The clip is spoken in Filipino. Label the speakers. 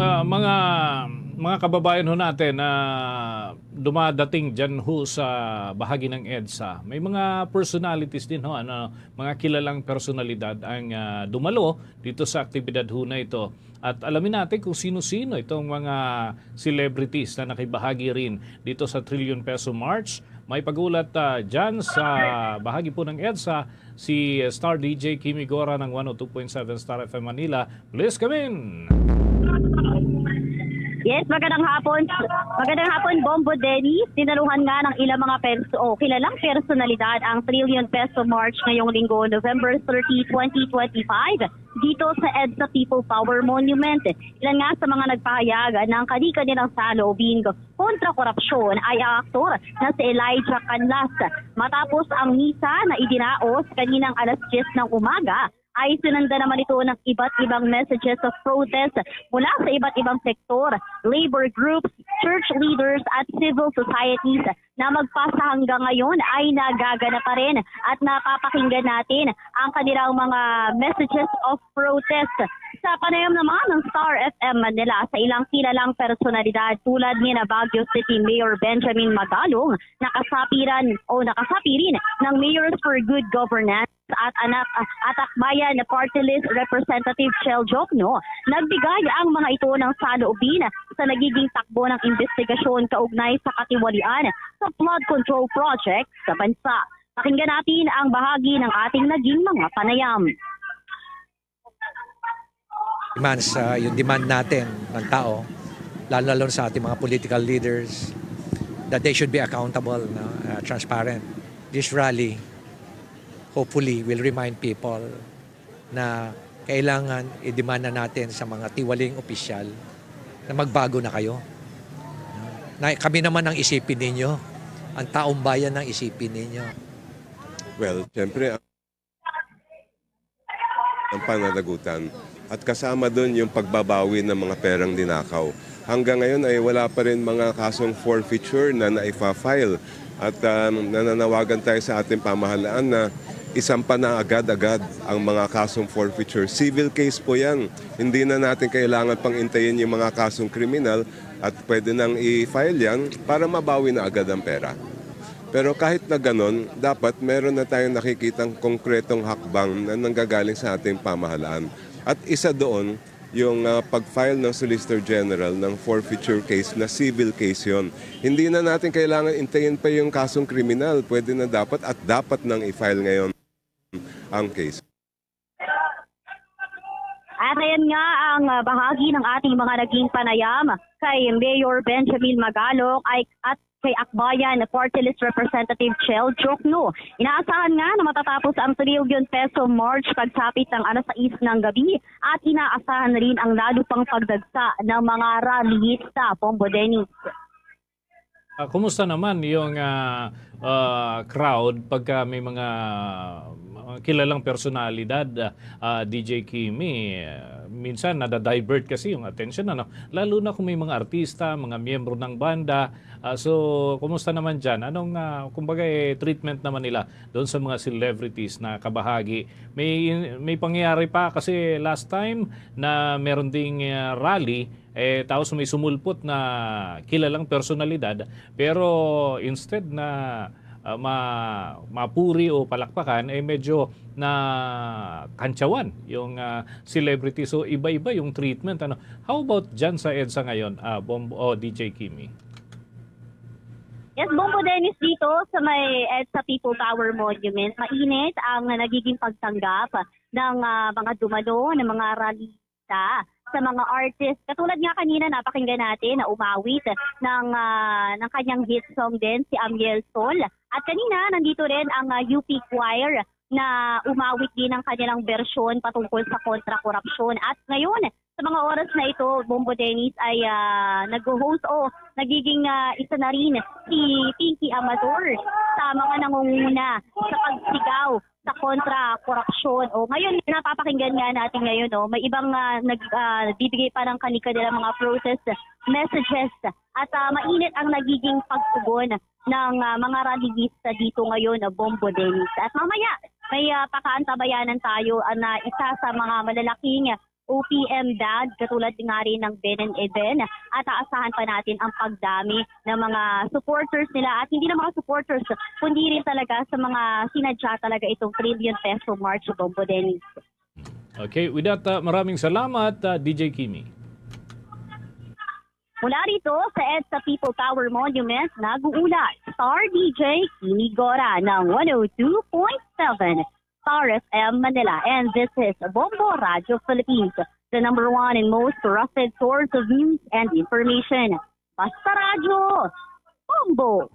Speaker 1: ah, mga mga kababayan ho natin na dumadating dyan ho sa bahagi ng EDSA, may mga personalities din ho, ano, mga kilalang personalidad ang ah, dumalo dito sa aktibidad ho na ito. At alamin natin kung sino-sino itong mga celebrities na nakibahagi rin dito sa Trillion Peso March. May pagulat ah, dyan sa bahagi po ng EDSA si Star DJ Kimi Gora ng 102.7 Star FM Manila. Please come in!
Speaker 2: Yes, magandang hapon. Magandang hapon, Bombo Denny. Tinaluhan nga ng ilang mga perso o kilalang personalidad ang Trillion Peso March ngayong linggo, November 30, 2025 dito sa EDSA People Power Monument. Ilan nga sa mga nagpahayag ng kani-kanilang saloobin kontra korupsyon ay ang aktor na si Elijah Canlas. Matapos ang misa na idinaos kaninang alas 10 ng umaga, ay sinanda naman ito ng iba't ibang messages of protest mula sa iba't ibang sektor, labor groups, church leaders at civil societies na magpasa hanggang ngayon ay nagagana pa rin at napapakinggan natin ang kanilang mga messages of protest. Sa panayam naman ng Star FM Manila sa ilang kilalang personalidad tulad ni na Baguio City Mayor Benjamin Magalong, nakasapiran o nakasapi rin ng Mayors for Good Governance at anak at akbayan na party list representative Chel Jokno nagbigay ang mga ito ng saloobin sa nagiging takbo ng investigasyon kaugnay sa katiwalian sa flood control project sa bansa. Pakinggan natin ang bahagi ng ating naging mga panayam.
Speaker 3: demands, uh, yung demand natin ng tao, lalo-lalo sa ating mga political leaders, that they should be accountable, no? uh, transparent. This rally, hopefully, will remind people na kailangan i-demand na natin sa mga tiwaling opisyal na magbago na kayo. Na kami naman ang isipin ninyo, ang taong bayan ang isipin ninyo.
Speaker 4: Well, siyempre, ang pananagutan. At kasama doon yung pagbabawi ng mga perang dinakaw. Hanggang ngayon ay wala pa rin mga kasong forfeiture na naifa-file. At um, nananawagan tayo sa ating pamahalaan na isampa na agad-agad ang mga kasong forfeiture. Civil case po yan. Hindi na natin kailangan pang intayin yung mga kasong kriminal at pwede nang i-file yan para mabawi na agad ang pera. Pero kahit na ganon, dapat meron na tayong nakikitang konkretong hakbang na nanggagaling sa ating pamahalaan. At isa doon, yung ah, pag-file ng Solicitor General ng forfeiture case na civil case yon. Hindi na natin kailangan intayin pa yung kasong kriminal. Pwede na dapat at dapat nang i-file ngayon ang case.
Speaker 2: At ayan nga ang uh, bahagi ng ating mga naging panayam kay Mayor Benjamin Magalong ay at kay Akbayan Party List Representative Chel Jokno. Inaasahan nga na matatapos ang trillion peso march pagsapit ng alas 6 ng gabi at inaasahan na rin ang lalo pang pagdagsa ng mga rallyista. Pombo Dennis.
Speaker 1: Ah, kumusta naman yung ah, ah, crowd pagka may mga mga kilalang personalidad, ah, ah, DJ Kimi, ah, minsan nada-divert kasi yung attention, ano? lalo na kung may mga artista, mga miyembro ng banda. Ah, so, kumusta naman dyan? Anong, ah, kumbaga, eh, treatment naman nila doon sa mga celebrities na kabahagi? May, may pangyayari pa kasi last time na meron ding ah, rally, eh tapos may sumulpot na kilalang personalidad pero instead na uh, ma mapuri o palakpakan eh medyo na kantsawan yung uh, celebrity so iba-iba yung treatment ano how about diyan sa EDSA ngayon uh, Bombo o DJ Kimi
Speaker 2: Yes, Bombo Dennis dito sa may EDSA People Power Monument. Mainit ang nagiging pagtanggap ng ah, mga dumalo, ng mga rallyista sa mga artist. Katulad nga kanina napakinggan natin na umawit ng ah, ng kanyang hit song din si Amiel Sol. At kanina nandito rin ang ah, UP Choir na umawit din ng kanilang bersyon patungkol sa kontra-korupsyon. At ngayon, sa mga oras na ito, Bombo Dennis ay ah, nag-host o nagiging ah, isa na rin si Pinky Amador sa mga nangunguna sa pagsigaw sa kontra-korupsyon. O ngayon, napapakinggan nga natin ngayon, no, may ibang ah, nagbibigay pa ng kanilang mga protest messages at ah, mainit ang nagiging pagtugon ng ah, mga rallyista dito ngayon, na Bombo Dennis. At mamaya, may uh, pakaantabayanan tayo ah, na isa sa mga malalaking OPM dad, katulad nga rin ng Ben and Eben. At aasahan pa natin ang pagdami ng mga supporters nila. At hindi lang mga supporters, kundi rin talaga sa mga sinadya talaga itong trillion peso march Bombo Dennis.
Speaker 1: Okay, with that, uh, maraming salamat, uh, DJ Kimi.
Speaker 2: Mula rito sa EDSA People Power Monument, nag-uulat Star DJ Kimi Gora ng 102.7 Star FM Manila. And this is Bombo Radio Philippines, the number one and most trusted source of news and information. Basta Radio, Bombo!